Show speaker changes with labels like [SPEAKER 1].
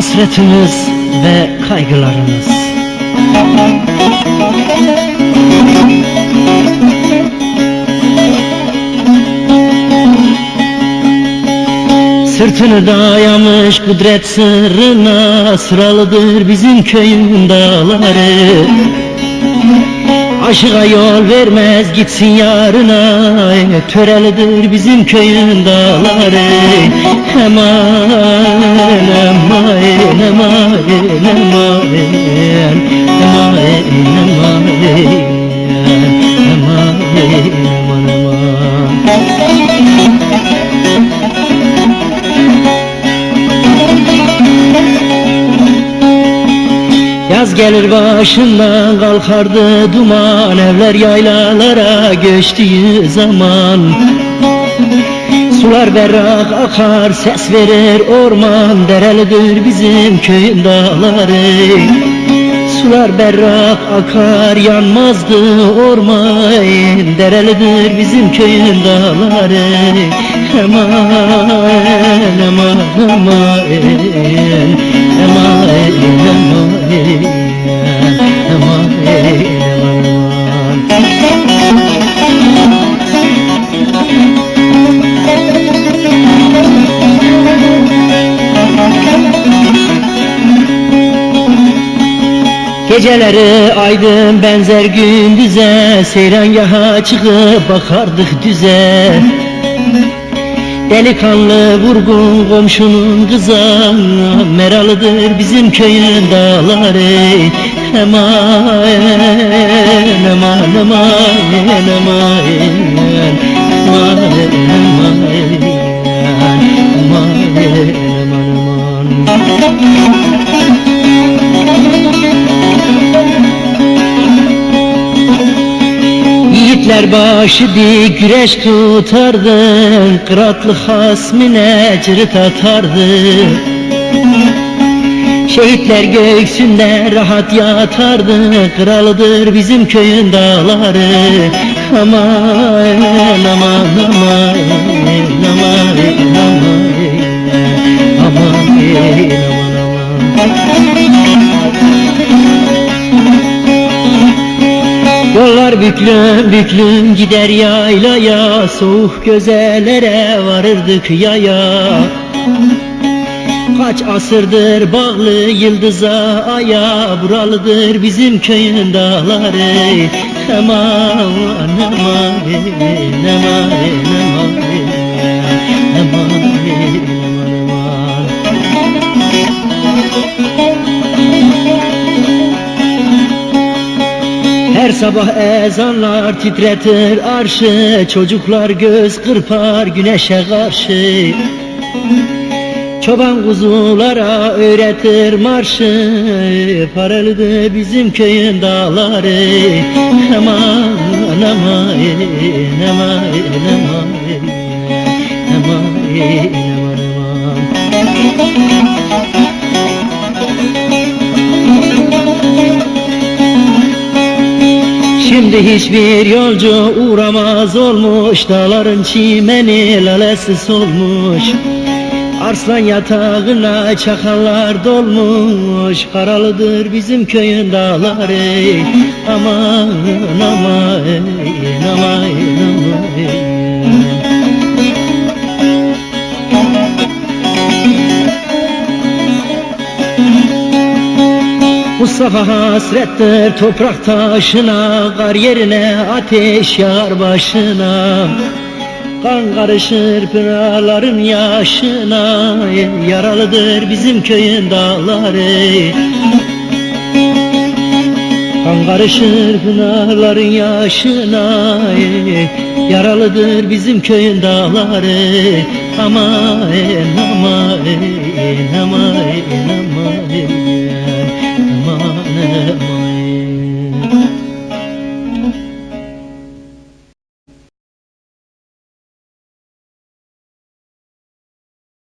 [SPEAKER 1] hasretimiz ve kaygılarımız. Sırtını dayamış kudret sırrına Sıralıdır bizim köyün dağları Aşığa yol vermez gitsin yarına Törelidir bizim köyün dağları Hemen Yaz gelir başından kalkardı duman Evler yaylalara göçtüğü zaman Sular berrak akar ses verir orman Derelidir bizim köyün dağları. Sular berrak akar yanmazdı orman Derelidir bizim köyün dağları. Hemen hemen hemen Hemen hemen hemen Geceleri aydın benzer gündüze Seyrangaha çıkıp bakardık düze. Delikanlı vurgun komşunun kıza Meralıdır bizim köyün dağları. Hemen hemen hemen hemen Yiğitler başı dik güreş tutardı Kıratlı hasmine cırıt atardı. Şehitler göksünde rahat yatardı Kralıdır bizim köyün dağları. Aman aman aman aman Yollar büklüm büklüm gider yaylaya Soğuk gözellere varırdık yaya. Kaç asırdır bağlı yıldıza aya Buralıdır bizim köyün dağları. Aman aman aman aman sabah ezanlar titretir arşı Çocuklar göz kırpar güneşe karşı. Çoban kuzulara öğretir marşı Paralıdır bizim köyün dağları. Aman aman aman aman aman aman Şimdi hiçbir yolcu uğramaz olmuş Dağların çimeni lalesi solmuş. Arslan yatağına çakallar dolmuş Karalıdır bizim köyün dağları. Aman aman aman aman Mustafa hasrettir toprak taşına Kar yerine ateş yar başına. Kan karışır pınarların yaşına Yaralıdır bizim köyün dağları. Kan karışır pınarların yaşına Yaralıdır bizim köyün dağları. Aman aman aman aman